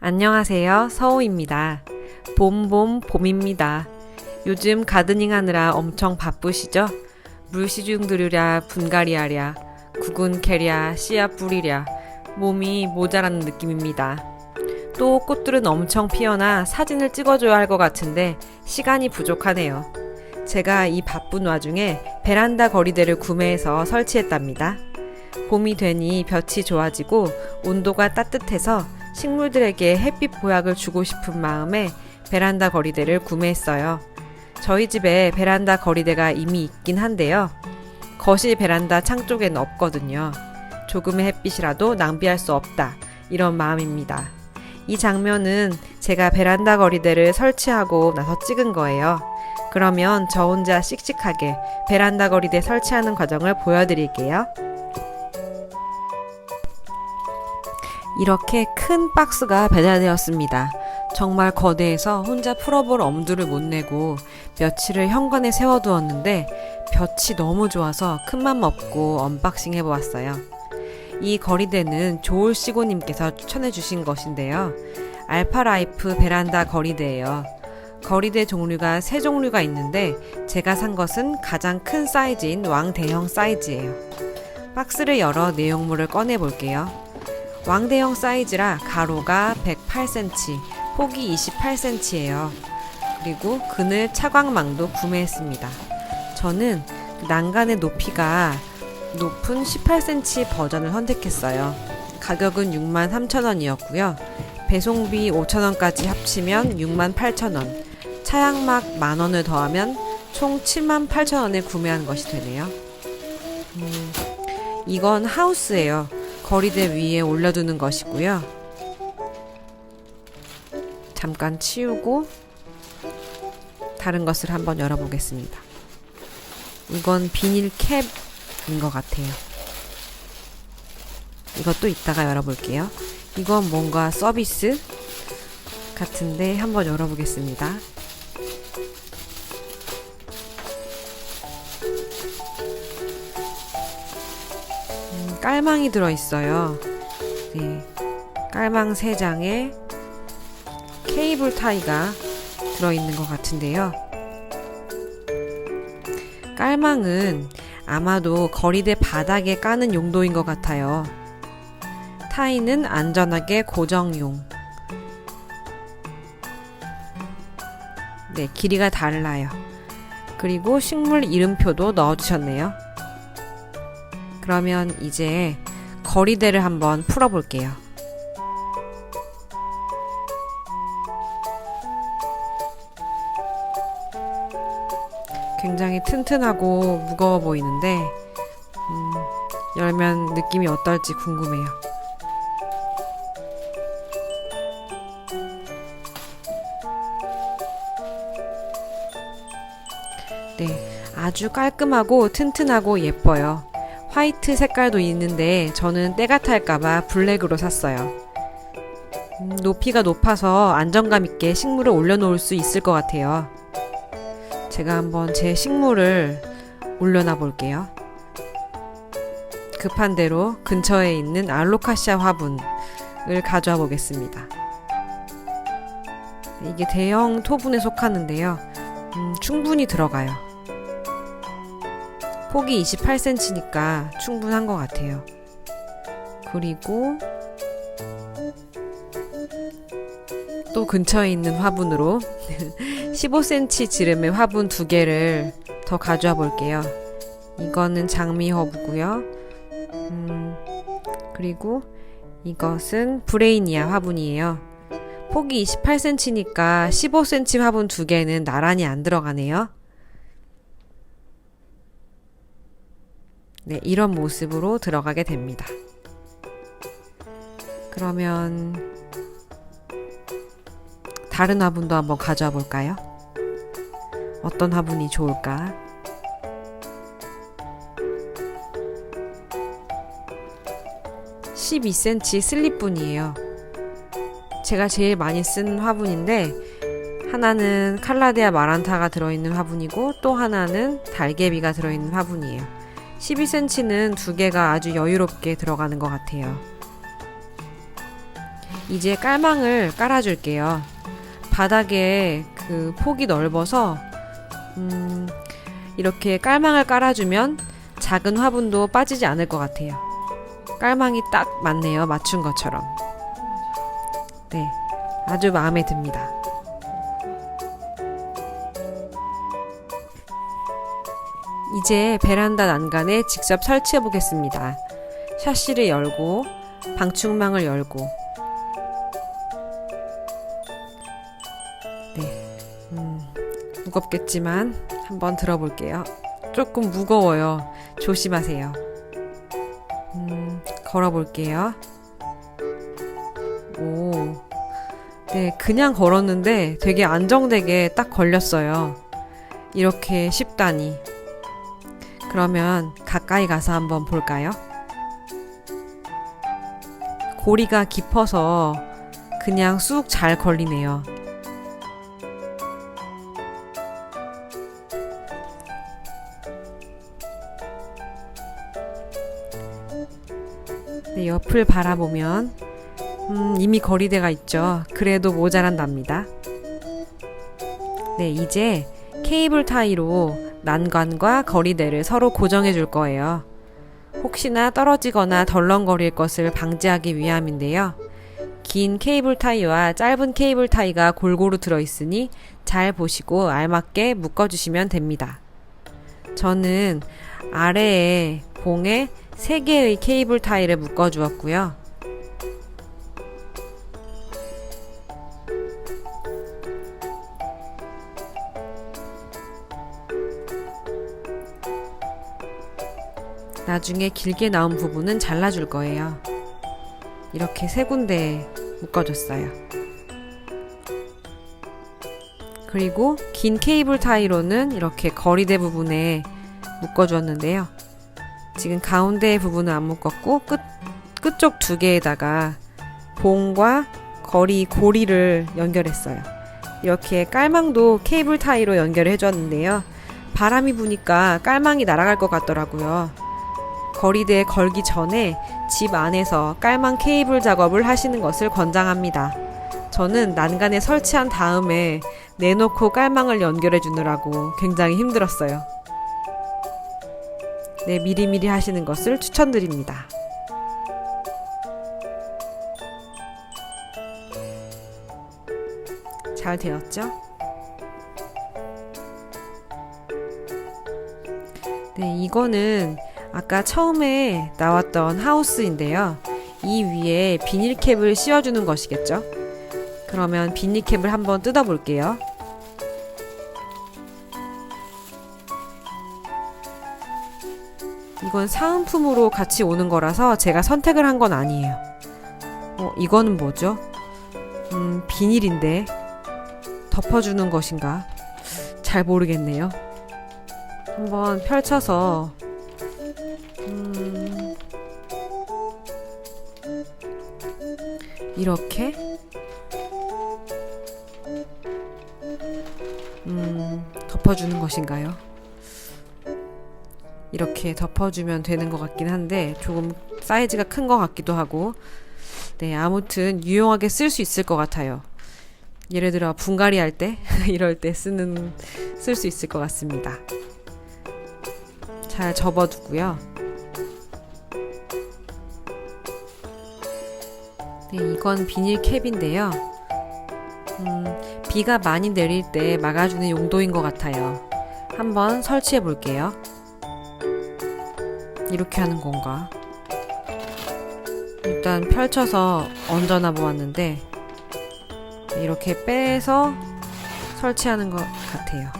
안녕하세요. 서우입니다. 봄봄 봄입니다. 요즘 가드닝 하느라 엄청 바쁘시죠? 물시중 들으랴 분갈이하랴 구근 캐랴 씨앗 뿌리랴 몸이 모자라는 느낌입니다. 또 꽃들은 엄청 피어나 사진을 찍어줘야 할 것 같은데 시간이 부족하네요. 제가 이 바쁜 와중에 베란다 거리대를 구매해서 설치했답니다. 봄이 되니 볕이 좋아지고 온도가 따뜻해서 식물들에게 햇빛 보약을 주고 싶은 마음에 베란다 거리대를 구매했어요. 저희 집에 베란다 거리대가 이미 있긴 한데요. 거실 베란다 창 쪽엔 없거든요. 조금의 햇빛이라도 낭비할 수 없다. 이런 마음입니다. 이 장면은 제가 베란다 거리대를 설치하고 나서 찍은 거예요. 그러면 저 혼자 씩씩하게 베란다 거리대 설치하는 과정을 보여드릴게요. 이렇게 큰 박스가 배달되었습니다. 정말 거대해서 혼자 풀어볼 엄두를 못 내고 며칠을 현관에 세워두었는데 볕이 너무 좋아서 큰맘 먹고 언박싱 해보았어요. 이 거리대는 조울 시고님께서 추천해주신 것인데요. 알파라이프 베란다 거리대예요. 거리대 종류가 세 종류가 있는데 제가 산 것은 가장 큰 사이즈인 왕 대형 사이즈예요. 박스를 열어 내용물을 꺼내 볼게요. 왕대형 사이즈라 가로가 108cm, 폭이 28cm예요. 그리고 그늘 차광망도 구매했습니다. 저는 난간의 높이가 높은 18cm 버전을 선택했어요. 가격은 63,000원이었고요. 배송비 5,000원까지 합치면 68,000원. 차양막 만원을 더하면 총 78,000원에 구매한 것이 되네요. 음, 이건 하우스예요. 거리대 위에 올려두는 것이고요. 잠깐 치우고 다른 것을 한번 열어보겠습니다. 이건 비닐 캡인 것 같아요. 이것도 이따가 열어볼게요. 이건 뭔가 서비스 같은데 한번 열어보겠습니다. 음, 깔망이 들어있어요. 네. 깔망 3장에 케이블 타이가 들어있는 것 같은데요. 깔망은 아마도 거리대 바닥에 까는 용도인 것 같아요. 타이는 안전하게 고정용. 네, 길이가 달라요. 그리고 식물 이름표도 넣어주셨네요. 그러면 이제 거리대를 한번 풀어볼게요. 굉장히 튼튼하고 무거워 보이는데, 음, 열면 느낌이 어떨지 궁금해요. 네, 아주 깔끔하고 튼튼하고 예뻐요. 화이트 색깔도 있는데 저는 때가 탈까봐 블랙으로 샀어요. 음, 높이가 높아서 안정감 있게 식물을 올려놓을 수 있을 것 같아요. 제가 한번 제 식물을 올려놔 볼게요. 급한 대로 근처에 있는 알로카시아 화분을 가져와 보겠습니다. 이게 대형 토분에 속하는데요. 음, 충분히 들어가요. 폭이 28cm니까 충분한 것 같아요. 그리고 또 근처에 있는 화분으로 15cm 지름의 화분 두 개를 더 가져와 볼게요. 이거는 장미 허브고요. 음, 그리고 이것은 브레이니아 화분이에요. 폭이 28cm니까 15cm 화분 두 개는 나란히 안 들어가네요. 네, 이런 모습으로 들어가게 됩니다. 그러면 다른 화분도 한번 가져와 볼까요? 어떤 화분이 좋을까? (12cm) 슬립분이에요. 제가 제일 많이 쓴 화분인데 하나는 칼라데아 마란타가 들어있는 화분이고 또 하나는 달개비가 들어있는 화분이에요. 12cm는 두 개가 아주 여유롭게 들어가는 것 같아요. 이제 깔망을 깔아줄게요. 바닥에 그 폭이 넓어서 음, 이렇게 깔망을 깔아주면 작은 화분도 빠지지 않을 것 같아요. 깔망이 딱 맞네요. 맞춘 것처럼. 네. 아주 마음에 듭니다. 이제 베란다 난간에 직접 설치해 보겠습니다. 샤시를 열고 방충망을 열고 네. 음, 무겁겠지만 한번 들어볼게요. 조금 무거워요. 조심하세요. 음, 걸어볼게요. 오. 네, 그냥 걸었는데 되게 안정되게 딱 걸렸어요. 이렇게 쉽다니. 그러면 가까이 가서 한번 볼까요? 고리가 깊어서 그냥 쑥 잘 걸리네요. 네, 옆을 바라보면 음, 이미 거리대가 있죠. 그래도 모자란답니다. 네, 이제 케이블 타이로 난관과 거리대를 서로 고정해 줄 거예요. 혹시나 떨어지거나 덜렁거릴 것을 방지하기 위함인데요. 긴 케이블 타이와 짧은 케이블 타이가 골고루 들어있으니 잘 보시고 알맞게 묶어주시면 됩니다. 저는 아래에 봉에 3개의 케이블 타이를 묶어주었고요. 나중에 길게 나온 부분은 잘라줄 거예요. 이렇게 세 군데 묶어줬어요. 그리고 긴 케이블 타이로는 이렇게 거리대 부분에 묶어주었는데요. 지금 가운데 부분은 안 묶었고 끝, 끝쪽 두 개에다가 봉과 거리 고리를 연결했어요. 이렇게 깔망도 케이블 타이로 연결해 줬는데요. 바람이 부니까 깔망이 날아갈 것 같더라고요. 거리대에 걸기 전에 집 안에서 깔망 케이블 작업을 하시는 것을 권장합니다. 저는 난간에 설치한 다음에 내놓고 깔망을 연결해 주느라고 굉장히 힘들었어요. 네, 미리미리 하시는 것을 추천드립니다. 잘 되었죠? 네, 이거는 아까 처음에 나왔던 하우스인데요. 이 위에 비닐캡을 씌워주는 것이겠죠? 그러면 비닐캡을 한번 뜯어볼게요. 이건 사은품으로 같이 오는 거라서 제가 선택을 한 건 아니에요. 어, 이거는 뭐죠? 음, 비닐인데 덮어주는 것인가? 잘 모르겠네요. 한번 펼쳐서 이렇게 음, 덮어주는 것인가요? 이렇게 덮어주면 되는 것 같긴 한데 조금 사이즈가 큰 것 같기도 하고 네 아무튼 유용하게 쓸 수 있을 것 같아요. 예를 들어 분갈이 할 때 이럴 때 쓰는 쓸 수 있을 것 같습니다. 잘 접어두고요. 이건 비닐 캡인데요. 음, 비가 많이 내릴 때 막아주는 용도인 것 같아요. 한번 설치해 볼게요. 이렇게 하는 건가? 일단 펼쳐서 얹어놔 보았는데, 이렇게 빼서 설치하는 것 같아요.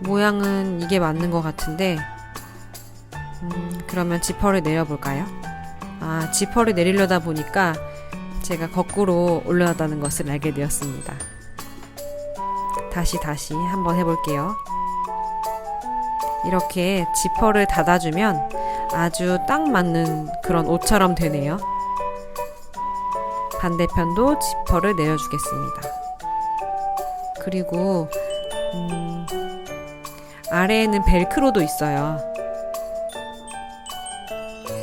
모양은 이게 맞는 것 같은데, 음, 그러면 지퍼를 내려볼까요? 아, 지퍼를 내리려다 보니까 제가 거꾸로 올려놨다는 것을 알게 되었습니다. 다시 다시 한번 해볼게요. 이렇게 지퍼를 닫아주면 아주 딱 맞는 그런 옷처럼 되네요. 반대편도 지퍼를 내려주겠습니다. 그리고 음, 아래에는 벨크로도 있어요.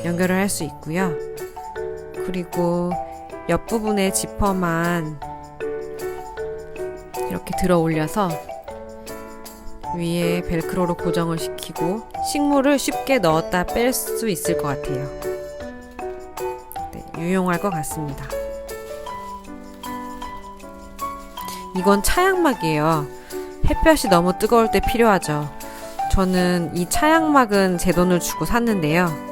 연결을 할 수 있고요. 그리고 옆부분에 지퍼만 이렇게 들어 올려서 위에 벨크로로 고정을 시키고 식물을 쉽게 넣었다 뺄 수 있을 것 같아요. 네, 유용할 것 같습니다. 이건 차양막이에요. 햇볕이 너무 뜨거울 때 필요하죠. 저는 이 차양막은 제 돈을 주고 샀는데요.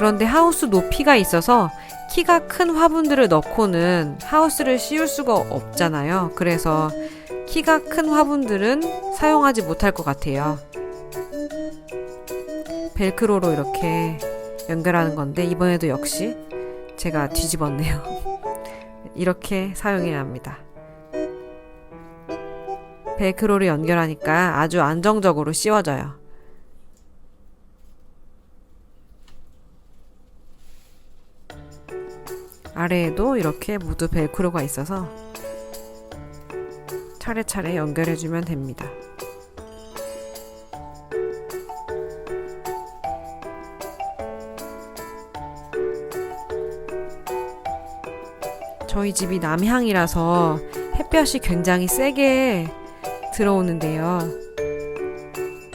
음, 그런데 하우스 높이가 있어서 키가 큰 화분들을 넣고는 하우스를 씌울 수가 없잖아요. 그래서 키가 큰 화분들은 사용하지 못할 것 같아요. 벨크로로 이렇게 연결하는 건데 이번에도 역시 제가 뒤집었네요. 이렇게 사용해야 합니다. 벨크로를 연결하니까 아주 안정적으로 씌워져요. 아래에도 이렇게 모두 벨크로가 있어서 차례차례 연결해주면 됩니다. 저희 집이 남향이라서 햇볕이 굉장히 세게 들어오는데요.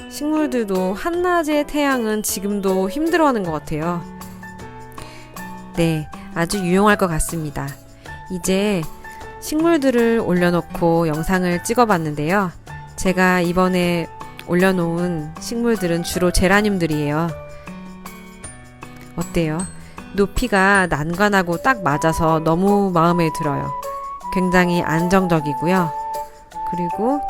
식물들도 한낮의 태양은 지금도 힘들어하는 것 같아요. 네, 아주 유용할 것 같습니다. 이제 식물들을 올려놓고 영상을 찍어봤는데요. 제가 이번에 올려놓은 식물들은 주로 제라늄들이에요. 어때요? 높이가 난간하고 딱 맞아서 너무 마음에 들어요. 굉장히 안정적이고요. 그리고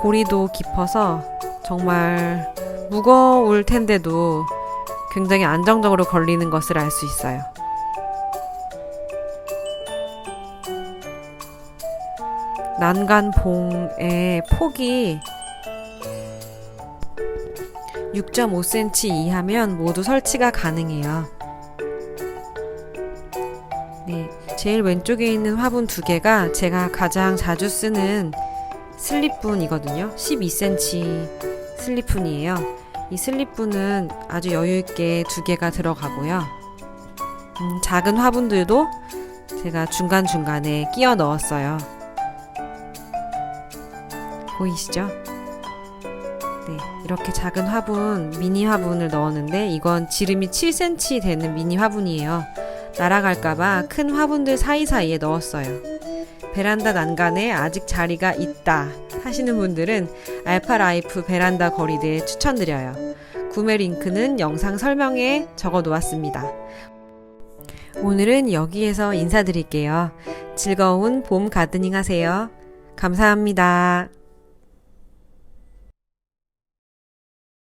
고리도 깊어서 정말 무거울 텐데도 굉장히 안정적으로 걸리는 것을 알 수 있어요. 난간봉의 폭이 6.5cm 이하면 모두 설치가 가능해요. 네, 제일 왼쪽에 있는 화분 두 개가 제가 가장 자주 쓰는 슬립분이거든요. 12cm 슬립분이에요. 이 슬립분은 아주 여유있게 두 개가 들어가고요. 음, 작은 화분들도 제가 중간중간에 끼워 넣었어요. 보이시죠? 네, 이렇게 작은 화분, 미니 화분을 넣었는데 이건 지름이 7cm 되는 미니 화분이에요. 날아갈까봐 큰 화분들 사이사이에 넣었어요. 베란다 난간에 아직 자리가 있다 하시는 분들은 알파라이프 베란다 거리대에 추천드려요. 구매 링크는 영상 설명에 적어 놓았습니다. 오늘은 여기에서 인사드릴게요. 즐거운 봄 가드닝 하세요. 감사합니다.